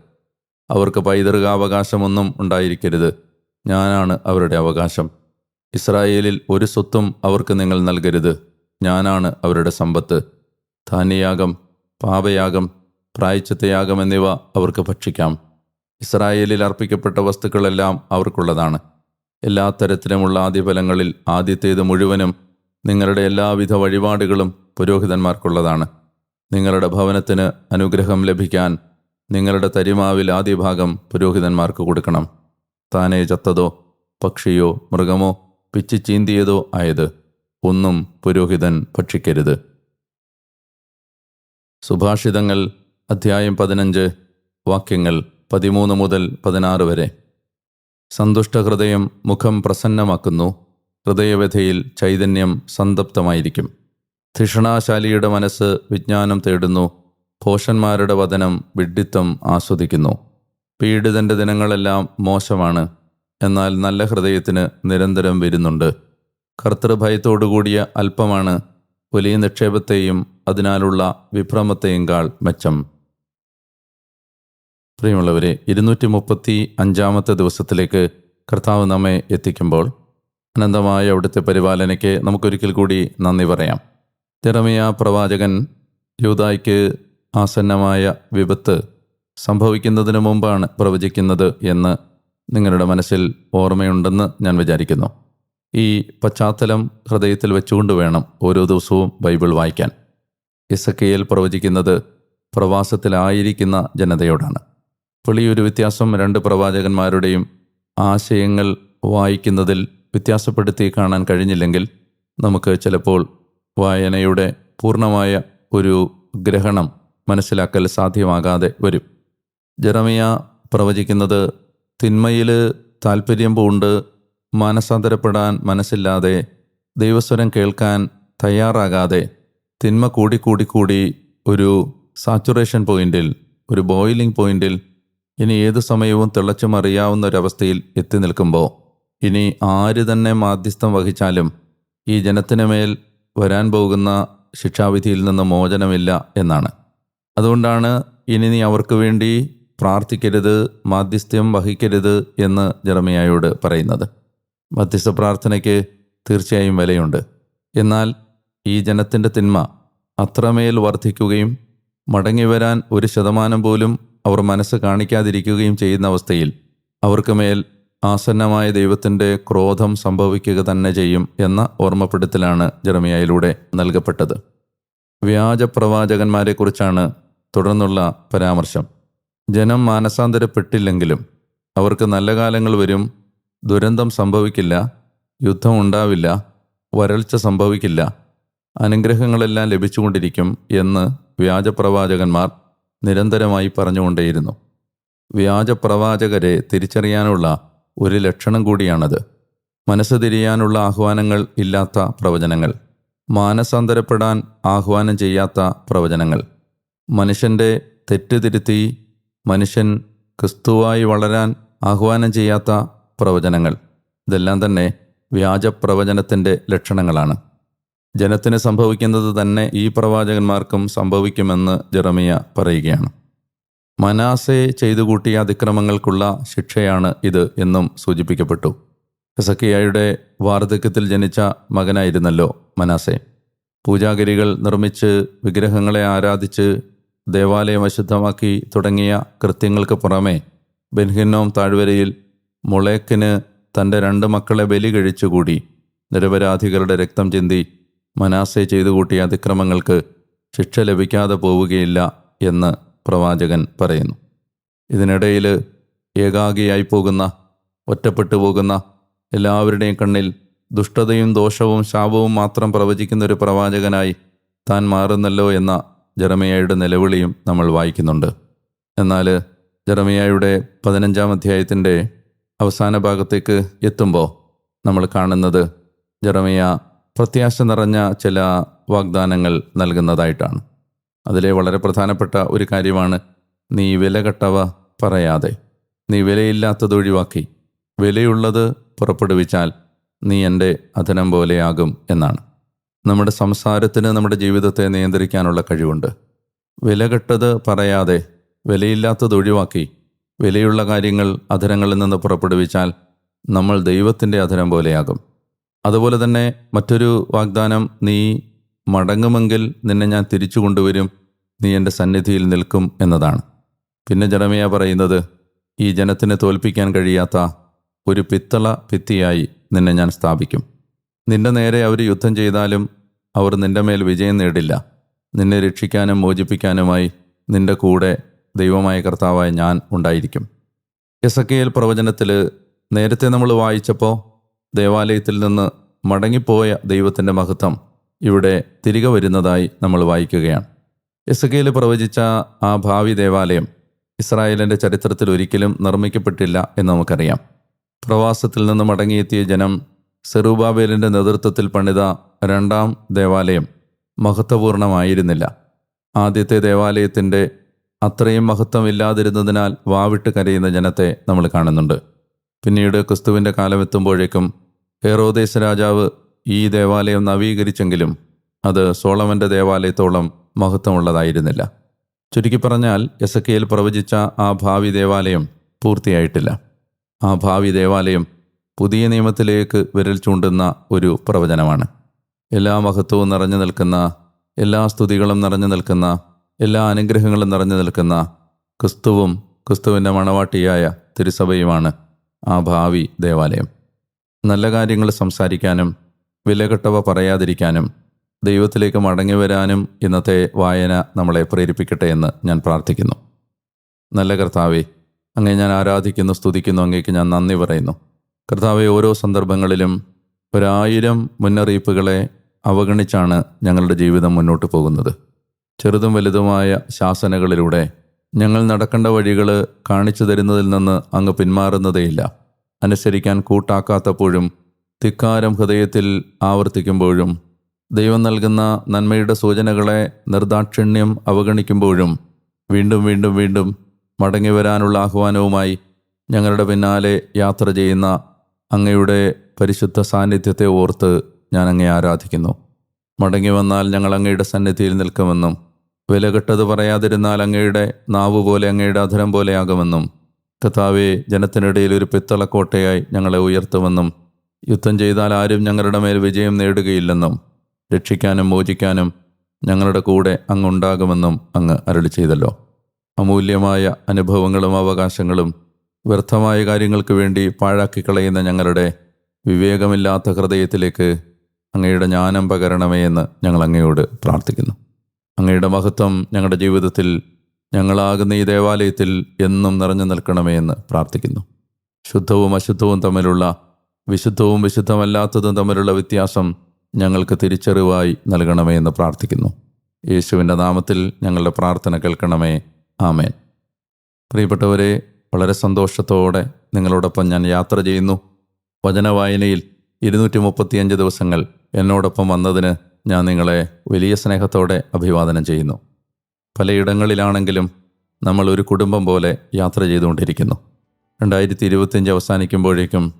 അവർക്ക് പൈതൃകാവകാശമൊന്നും ഉണ്ടായിരിക്കരുത്. ഞാനാണ് അവരുടെ അവകാശം. ഇസ്രായേലിൽ ഒരു സ്വത്തും അവർക്ക് നിങ്ങൾ നൽകരുത്. ഞാനാണ് അവരുടെ സമ്പത്ത്. ധാന്യയാഗം പാപയാഗം പ്രായച്ചത്തയാഗം എന്നിവ അവർക്ക് ഭക്ഷിക്കാം. ഇസ്രായേലിൽ അർപ്പിക്കപ്പെട്ട വസ്തുക്കളെല്ലാം അവർക്കുള്ളതാണ്. എല്ലാ തരത്തിലുമുള്ള ആദ്യഫലങ്ങളിൽ ആദ്യത്തേത് മുഴുവനും നിങ്ങളുടെ എല്ലാവിധ വഴിപാടുകളും പുരോഹിതന്മാർക്കുള്ളതാണ്. നിങ്ങളുടെ ഭവനത്തിന് അനുഗ്രഹം ലഭിക്കാൻ നിങ്ങളുടെ തരിമാവിൽ ആദ്യ ഭാഗം പുരോഹിതന്മാർക്ക് കൊടുക്കണം. താനേ ചത്തതോ പക്ഷിയോ മൃഗമോ പിച്ചിച്ചീന്തിയതോ ആയത് ഒന്നും പുരോഹിതൻ ഭക്ഷിക്കരുത്. സുഭാഷിതങ്ങൾ അധ്യായം പതിനഞ്ച് വാക്യങ്ങൾ പതിമൂന്ന് മുതൽ പതിനാറ് വരെ. സന്തുഷ്ടഹൃദയം മുഖം പ്രസന്നമാക്കുന്നു. ഹൃദയവ്യഥയിൽ ചൈതന്യം സന്തപ്തമായിരിക്കും ധിഷണാശാലിയുടെ മനസ്സ് വിജ്ഞാനം തേടുന്നു. ഭോഷന്മാരുടെ വതനം വിഡ്ഢിത്തം ആസ്വദിക്കുന്നു. പീഡിതന്റെ ദിനങ്ങളെല്ലാം മോശമാണ്. എന്നാൽ നല്ല ഹൃദയത്തിന് നിരന്തരം വരുന്നുണ്ട്. കർത്തൃഭയത്തോടുകൂടിയ അല്പമാണ് വലിയ നിക്ഷേപത്തെയും അതിനാലുള്ള വിഭ്രമത്തെയുംകാൾ മെച്ചം. പ്രിയമുള്ളവരെ ഇരുന്നൂറ്റി മുപ്പത്തി അഞ്ചാമത്തെ ദിവസത്തിലേക്ക് കർത്താവ് നമ്മെ എത്തിക്കുമ്പോൾ അനന്തമായ അവിടുത്തെ പരിപാലനയ്ക്ക് നമുക്കൊരിക്കൽ കൂടി നന്ദി പറയാം. തിറമിയ പ്രവാചകൻ യൂതായ്ക്ക് ആസന്നമായ വിപത്ത് സംഭവിക്കുന്നതിന് മുമ്പാണ് പ്രവചിക്കുന്നത് എന്ന് നിങ്ങളുടെ മനസ്സിൽ ഓർമ്മയുണ്ടെന്ന് ഞാൻ വിചാരിക്കുന്നു. ഈ പശ്ചാത്തലം ഹൃദയത്തിൽ വെച്ചുകൊണ്ട് വേണം ഓരോ ദിവസവും ബൈബിൾ വായിക്കാൻ. ഇസക്കയിൽ പ്രവചിക്കുന്നത് പ്രവാസത്തിലായിരിക്കുന്ന ജനതയോടാണ്. ഈ ഒരു വ്യത്യാസം രണ്ട് പ്രവാചകന്മാരുടെയും ആശയങ്ങൾ വായിക്കുന്നതിൽ വ്യത്യാസപ്പെടുത്തി കാണാൻ കഴിഞ്ഞില്ലെങ്കിൽ നമുക്ക് ചിലപ്പോൾ വായനയുടെ പൂർണമായ ഒരു ഗ്രഹണം മനസ്സിലാക്കൽ സാധ്യമാകാതെ വരും. ജെറമിയ പ്രവചിക്കുന്നത് തിന്മയിൽ താല്പര്യം പൂണ്ട് മാനസാന്തരപ്പെടാൻ മനസ്സില്ലാതെ ദൈവസ്വരം കേൾക്കാൻ തയ്യാറാകാതെ തിന്മ കൂടി കൂടി കൂടി ഒരു സാച്ചുറേഷൻ പോയിന്റിൽ ഒരു ബോയിലിംഗ് പോയിന്റിൽ ഇനി ഏതു സമയവും തിളച്ചു മറിയാവുന്ന ഒരവസ്ഥയിൽ എത്തി നിൽക്കുമ്പോൾ ഇനി ആര് തന്നെ മാധ്യസ്ഥം വഹിച്ചാലും ഈ ജനത്തിന് മേൽ വരാൻ പോകുന്ന ശിക്ഷാവിധിയിൽ നിന്ന് മോചനമില്ല എന്നാണ്. അതുകൊണ്ടാണ് ഇനി നീ അവർക്ക് വേണ്ടി പ്രാർത്ഥിക്കരുത് മാധ്യസ്ഥ്യം വഹിക്കരുത് എന്ന് ജെറമിയായോട് പറയുന്നത്. മധ്യസ്ഥ പ്രാർത്ഥനയ്ക്ക് തീർച്ചയായും വിലയുണ്ട്. എന്നാൽ ഈ ജനത്തിന്റെ തിന്മ അത്രമേൽ വർദ്ധിക്കുകയും മടങ്ങി വരാൻ ഒരു ശതമാനം പോലും അവർ മനസ്സ് കാണിക്കാതിരിക്കുകയും ചെയ്യുന്ന അവസ്ഥയിൽ അവർക്ക് മേൽ ആസന്നമായ ദൈവത്തിന്റെ ക്രോധം സംഭവിക്കുക തന്നെ ചെയ്യും എന്ന ഓർമ്മപ്പെടുത്തലാണ് ജെറമിയായിലൂടെ നൽകപ്പെട്ടത്. വ്യാജ പ്രവാചകന്മാരെക്കുറിച്ചാണ് തുടർന്നുള്ള പരാമർശം. ജനം മാനസാന്തരപ്പെട്ടില്ലെങ്കിലും അവർക്ക് നല്ല കാലങ്ങൾ വരും ദുരന്തം സംഭവിക്കില്ല യുദ്ധം ഉണ്ടാവില്ല വരൾച്ച സംഭവിക്കില്ല അനുഗ്രഹങ്ങളെല്ലാം ലഭിച്ചുകൊണ്ടിരിക്കും എന്ന് വ്യാജപ്രവാചകന്മാർ നിരന്തരമായി പറഞ്ഞുകൊണ്ടേയിരുന്നു. വ്യാജപ്രവാചകരെ തിരിച്ചറിയാനുള്ള ഒരു ലക്ഷണം കൂടിയാണത്. മനസ്സ് തിരിയാനുള്ള ആഹ്വാനങ്ങൾ ഇല്ലാത്ത പ്രവചനങ്ങൾ. മാനസാന്തരപ്പെടാൻ ആഹ്വാനം ചെയ്യാത്ത പ്രവചനങ്ങൾ. മനുഷ്യന്റെ തെറ്റുതിരുത്തി മനുഷ്യൻ ക്രിസ്തുവായി വളരാൻ ആഹ്വാനം ചെയ്യാത്ത പ്രവചനങ്ങൾ. ഇതെല്ലാം തന്നെ വ്യാജപ്രവചനത്തിന്റെ ലക്ഷണങ്ങളാണ്. ജനത്തിന് സംഭവിക്കുന്നത് തന്നെ ഈ പ്രവാചകന്മാർക്കും സംഭവിക്കുമെന്ന് ജെറമിയ പറയുകയാണ്. മനാസെ ചെയ്തു കൂട്ടിയ അതിക്രമങ്ങൾക്കുള്ള ശിക്ഷയാണ് ഇത് എന്നും സൂചിപ്പിക്കപ്പെട്ടു. ഹെസക്കിയായുടെ വാർദ്ധക്യത്തിൽ ജനിച്ച മകനായിരുന്നല്ലോ മനാസെ പൂജാഗിരികൾ നിർമ്മിച്ച് വിഗ്രഹങ്ങളെ ആരാധിച്ച് ദേവാലയം അശുദ്ധമാക്കി തുടങ്ങിയ കൃത്യങ്ങൾക്ക് പുറമെ ബെൻഹിന്നോം താഴ്വരയിൽ മുളേക്കിന് തന്റെ രണ്ട് മക്കളെ ബലി കഴിച്ചുകൂടി. നിരപരാധികളുടെ രക്തം ചിന്തി മനാസെ ചെയ്തു കൂട്ടിയ അതിക്രമങ്ങൾക്ക് ശിക്ഷ ലഭിക്കാതെ പോവുകയില്ല എന്ന് പ്രവാചകൻ പറയുന്നു. ഇതിനിടയിൽ ഏകാഗിയായി പോകുന്ന ഒറ്റപ്പെട്ടു പോകുന്ന എല്ലാവരുടെയും കണ്ണിൽ ദുഷ്ടതയും ദോഷവും ശാപവും മാത്രം പ്രവചിക്കുന്ന ഒരു പ്രവാചകനായി താൻ മാറുന്നല്ലോ എന്ന ജെറമിയായുടെ നിലവിളിയും നമ്മൾ വായിക്കുന്നുണ്ട്. എന്നാൽ ജെറമിയായുടെ പതിനഞ്ചാം അധ്യായത്തിന്റെ അവസാന ഭാഗത്തേക്ക് എത്തുമ്പോൾ നമ്മൾ കാണുന്നത് ജെറമിയ പ്രത്യാശ നിറഞ്ഞ ചില വാഗ്ദാനങ്ങൾ നൽകുന്നതായിട്ടാണ്. അതിലെ വളരെ പ്രധാനപ്പെട്ട ഒരു കാര്യമാണ് നീ വില കെട്ടവ പറയാതെ. നീ വിലയില്ലാത്തത് ഒഴിവാക്കി. വിലയുള്ളത് പുറപ്പെടുവിച്ചാൽ നീ എന്റെ അധനം പോലെയാകും എന്നാണ്. നമ്മുടെ സംസാരത്തിന് നമ്മുടെ ജീവിതത്തെ നിയന്ത്രിക്കാനുള്ള കഴിവുണ്ട്. വില കെട്ടത് പറയാതെ വിലയില്ലാത്തത് ഒഴിവാക്കി വിലയുള്ള കാര്യങ്ങൾ അധരങ്ങളിൽ നിന്ന് പുറപ്പെടുവിച്ചാൽ നമ്മൾ ദൈവത്തിന്റെ അധരം പോലെയാകും. അതുപോലെ തന്നെ മറ്റൊരു വാഗ്ദാനം നീ മടങ്ങുമെങ്കിൽ നിന്നെ ഞാൻ തിരിച്ചു കൊണ്ടുവരും നീ എന്റെ സന്നിധിയിൽ നിൽക്കും എന്നതാണ്. പിന്നെ ജനമയ പറയുന്നത് ഈ ജനത്തിന് തോൽപ്പിക്കാൻ കഴിയാത്ത ഒരു പിത്തള ഭിത്തിയായി നിന്നെ ഞാൻ സ്ഥാപിക്കും. നിന്റെ നേരെ അവർ യുദ്ധം ചെയ്താലും അവർ നിന്റെ മേൽ വിജയം നേടില്ല. നിന്നെ രക്ഷിക്കാനും മോചിപ്പിക്കാനുമായി നിന്റെ കൂടെ ദൈവമായ കർത്താവായ ഞാൻ ഉണ്ടായിരിക്കും. എസ് കെ എൽ പ്രവചനത്തിൽ നേരത്തെ നമ്മൾ വായിച്ചപ്പോൾ ദേവാലയത്തിൽ നിന്ന് മടങ്ങിപ്പോയ ദൈവത്തിന്റെ മഹത്വം ഇവിടെ തിരികെ വരുന്നതായി നമ്മൾ വായിക്കുകയാണ്. എസ് കെയിൽ പ്രവചിച്ച ആ ഭാവി ദേവാലയം ഇസ്രായേലിന്റെ ചരിത്രത്തിൽ ഒരിക്കലും നിർമ്മിക്കപ്പെട്ടില്ല എന്ന് നമുക്കറിയാം. പ്രവാസത്തിൽ നിന്ന് മടങ്ങിയെത്തിയ ജനം സെറൂബാബേലിന്റെ നേതൃത്വത്തിൽ പണിത രണ്ടാം ദേവാലയം മഹത്വപൂർണമായിരുന്നില്ല. ആദ്യത്തെ ദേവാലയത്തിന്റെ അത്രയും മഹത്വം ഇല്ലാതിരുന്നതിനാൽ വാവിട്ട് കരയുന്ന ജനത്തെ നമ്മൾ കാണുന്നുണ്ട്. പിന്നീട് ക്രിസ്തുവിന്റെ കാലമെത്തുമ്പോഴേക്കും ഹെറോദേശ രാജാവ് ഈ ദേവാലയം നവീകരിച്ചെങ്കിലും അത് സോളമന്റെ ദേവാലയത്തോളം മഹത്വമുള്ളതായിരുന്നില്ല. ചുരുക്കി പറഞ്ഞാൽ എസ് കെയിൽ പ്രവചിച്ച ആ ഭാവി ദേവാലയം പൂർത്തിയായിട്ടില്ല. ആ ഭാവി ദേവാലയം പുതിയ നിയമത്തിലേക്ക് വിരൽ ചൂണ്ടുന്ന ഒരു പ്രവചനമാണ്. എല്ലാ മഹത്വവും നിറഞ്ഞു നിൽക്കുന്ന എല്ലാ സ്തുതികളും നിറഞ്ഞു നിൽക്കുന്ന എല്ലാ അനുഗ്രഹങ്ങളും നിറഞ്ഞു നിൽക്കുന്ന ക്രിസ്തുവും ക്രിസ്തുവിന്റെ മണവാട്ടിയായ തിരുസഭയുമാണ് ആ ഭാവി ദേവാലയം. നല്ല കാര്യങ്ങൾ സംസാരിക്കാനും വിലകെട്ടവ പറയാതിരിക്കാനും ദൈവത്തിലേക്ക് മടങ്ങി വരാനും ഇന്നത്തെ വായന നമ്മളെ പ്രേരിപ്പിക്കട്ടെ എന്ന് ഞാൻ പ്രാർത്ഥിക്കുന്നു. നല്ല കർത്താവെ അങ്ങേ ഞാൻ ആരാധിക്കുന്നു സ്തുതിക്കുന്നു അങ്ങേക്ക് ഞാൻ നന്ദി പറയുന്നു. കർത്താവെ ഓരോ സന്ദർഭങ്ങളിലും ഒരായിരം മുന്നറിയിപ്പുകളെ അവഗണിച്ചാണ് ഞങ്ങളുടെ ജീവിതം മുന്നോട്ട് പോകുന്നത്. ചെറുതും വലുതുമായ ശാസനകളിലൂടെ ഞങ്ങൾ നടക്കേണ്ട വഴികൾ കാണിച്ചു തരുന്നതിൽ നിന്ന് അങ്ങ് പിന്മാറുന്നതേയില്ല. അനുസരിക്കാൻ കൂട്ടാക്കാത്തപ്പോഴും തിക്കാരം ഹൃദയത്തിൽ ആവർത്തിക്കുമ്പോഴും ദൈവം നൽകുന്ന നന്മയുടെ സൂചനകളെ നിർദാക്ഷിണ്യം അവഗണിക്കുമ്പോഴും വീണ്ടും വീണ്ടും വീണ്ടും മടങ്ങി വരാനുള്ള ആഹ്വാനവുമായി ഞങ്ങളുടെ പിന്നാലെ യാത്ര ചെയ്യുന്ന അങ്ങയുടെ പരിശുദ്ധ സാന്നിധ്യത്തെ ഓർത്ത് ഞാൻ അങ്ങയെ ആരാധിക്കുന്നു. മടങ്ങി വന്നാൽ ഞങ്ങൾ അങ്ങയുടെ സന്നിധിയിൽ നിൽക്കുമെന്നും വിലകെട്ടത് പറയാതിരുന്നാൽ അങ്ങയുടെ നാവ് പോലെ അങ്ങയുടെ അധരം പോലെയാകുമെന്നും കഥാവെ ജനത്തിനിടയിൽ ഒരു പിത്തളക്കോട്ടയായി ഞങ്ങളെ ഉയർത്തുമെന്നും യുദ്ധം ചെയ്താൽ ആരും ഞങ്ങളുടെ മേൽ വിജയം നേടുകയില്ലെന്നും രക്ഷിക്കാനും മോചിക്കാനും ഞങ്ങളുടെ കൂടെ അങ്ങുണ്ടാകുമെന്നും അങ്ങ് അരളി ചെയ്തല്ലോ. അമൂല്യമായ അനുഭവങ്ങളും അവകാശങ്ങളും വ്യർത്ഥമായ കാര്യങ്ങൾക്ക് വേണ്ടി പാഴാക്കി കളയുന്ന ഞങ്ങളുടെ വിവേകമില്ലാത്ത ഹൃദയത്തിലേക്ക് അങ്ങയുടെ ജ്ഞാനം പകരണമേ എന്ന് ഞങ്ങൾ അങ്ങയോട് പ്രാർത്ഥിക്കുന്നു. അങ്ങയുടെ മഹത്വം ഞങ്ങളുടെ ജീവിതത്തിൽ ഞങ്ങളാകുന്ന ഈ ദേവാലയത്തിൽ എന്നും നിറഞ്ഞു നിൽക്കണമേ എന്ന് പ്രാർത്ഥിക്കുന്നു. ശുദ്ധവും അശുദ്ധവും തമ്മിലുള്ള വിശുദ്ധവും വിശുദ്ധമല്ലാത്തതും തമ്മിലുള്ള വ്യത്യാസം ഞങ്ങൾക്ക് തിരിച്ചറിവായി നൽകണമേ എന്ന് പ്രാർത്ഥിക്കുന്നു. യേശുവിന്റെ നാമത്തിൽ ഞങ്ങളുടെ പ്രാർത്ഥന കേൾക്കണമേ. ആമേൻ. പ്രിയപ്പെട്ടവരെ വളരെ സന്തോഷത്തോടെ നിങ്ങളോടൊപ്പം ഞാൻ യാത്ര ചെയ്യുന്നു. വചനവായനയിൽ ഇരുന്നൂറ്റി മുപ്പത്തിയഞ്ച് ദിവസങ്ങൾ എന്നോടൊപ്പം വന്നതിന് ഞാൻ നിങ്ങളെ വലിയ സ്നേഹത്തോടെ അഭിവാദനം ചെയ്യുന്നു. പലയിടങ്ങളിലാണെങ്കിലും നമ്മൾ ഒരു കുടുംബം പോലെ യാത്ര ചെയ്തുകൊണ്ടിരിക്കുന്നു. രണ്ടായിരത്തി ഇരുപത്തിയഞ്ച് അവസാനിക്കുമ്പോഴേക്കും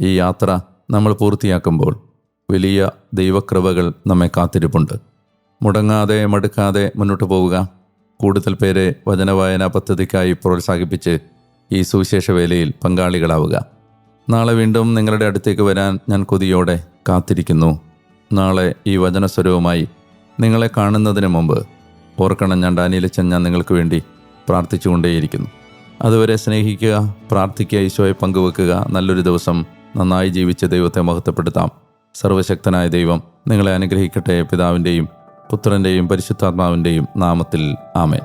ഈ യാത്ര നമ്മൾ പൂർത്തിയാക്കുമ്പോൾ വലിയ ദൈവകൃപകൾ നമ്മെ കാത്തിരിപ്പുണ്ട്. മുടങ്ങാതെ മടുക്കാതെ മുന്നോട്ട് പോവുക കൂടുതൽ പേരെ വചനവായന പദ്ധതിക്കായി പ്രോത്സാഹിപ്പിച്ച് ഈ സുവിശേഷ വേലയിൽ പങ്കാളികളാവുക. നാളെ വീണ്ടും നിങ്ങളുടെ അടുത്തേക്ക് വരാൻ ഞാൻ കൊതിയോടെ കാത്തിരിക്കുന്നു. നാളെ ഈ വചനസ്വരവുമായി നിങ്ങളെ കാണുന്നതിന് മുമ്പ് ഓർക്കണം ഞാൻ ഡാനിയിലച്ചൻ ഞാൻ നിങ്ങൾക്ക് വേണ്ടി പ്രാർത്ഥിച്ചുകൊണ്ടേയിരിക്കുന്നു. അതുവരെ സ്നേഹിക്കുക പ്രാർത്ഥിക്കുക ഈശോയെ പങ്കുവെക്കുക. നല്ലൊരു ദിവസം നന്നായി ജീവിച്ച് ദൈവത്തെ മഹത്വപ്പെടുത്താം. സർവശക്തനായ ദൈവം നിങ്ങളെ അനുഗ്രഹിക്കട്ടെ. പിതാവിന്റെയും പുത്രന്റെയും പരിശുദ്ധാത്മാവിന്റെയും നാമത്തിൽ ആമേൻ.